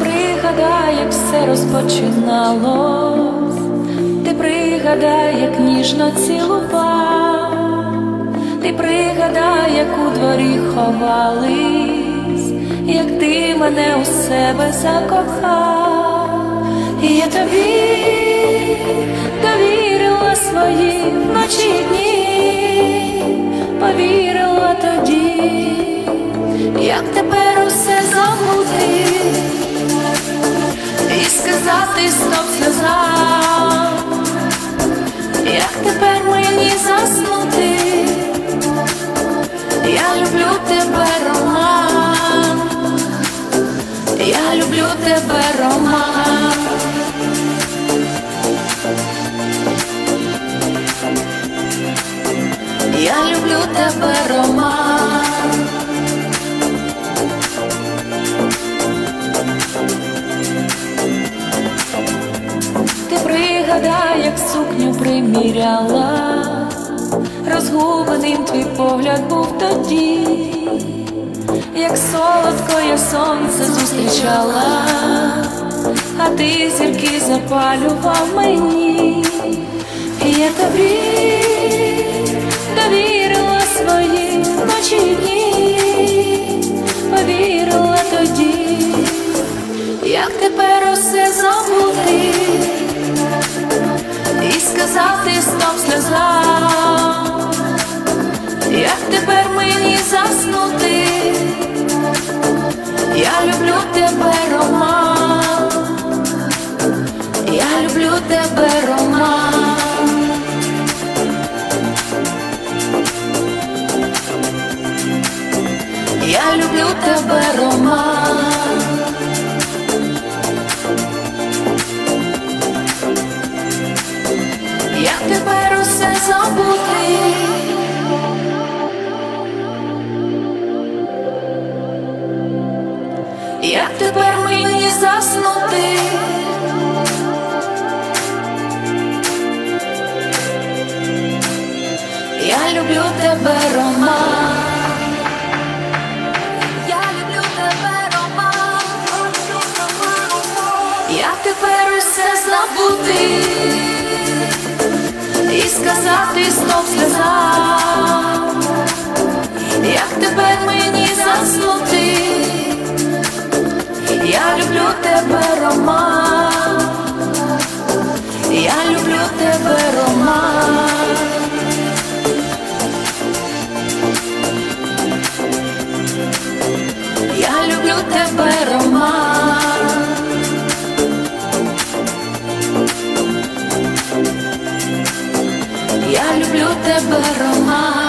Пригадай, як все розпочиналось, ти пригадай, як ніжно цілував, ти пригадай, як у дворі ховались, як ти мене у себе закохав, і я тобі довірила свої ночі дні, повірила тоді, як тепер усе забути. І сказати стоп сльозам, як тепер мені заснути, я люблю тебе, я люблю тебе, Роман. Я люблю тебе, Роман. Ти пригадай, як сукню приміряла, розгубленим твій погляд був тоді, як солодко я сонце зустрічала, а ти зірки запалював мені, і я тобі довірила свої ночі дні, повірила тоді як тепер усе забути. І сказати стоп сльозам, як тепер мені заснути, люблю тебе, Роман. Я люблю тебе, Роман. Як тепер усе забути? Як тепер мені заснути? Люблю тебе, Роман. Я люблю тебе, Роман. Як тепер усе забути? і сказати стоп сльозам, як тепер мені заснути, я люблю тебе, Роман, я люблю тебе, Роман. Тебе, Роман.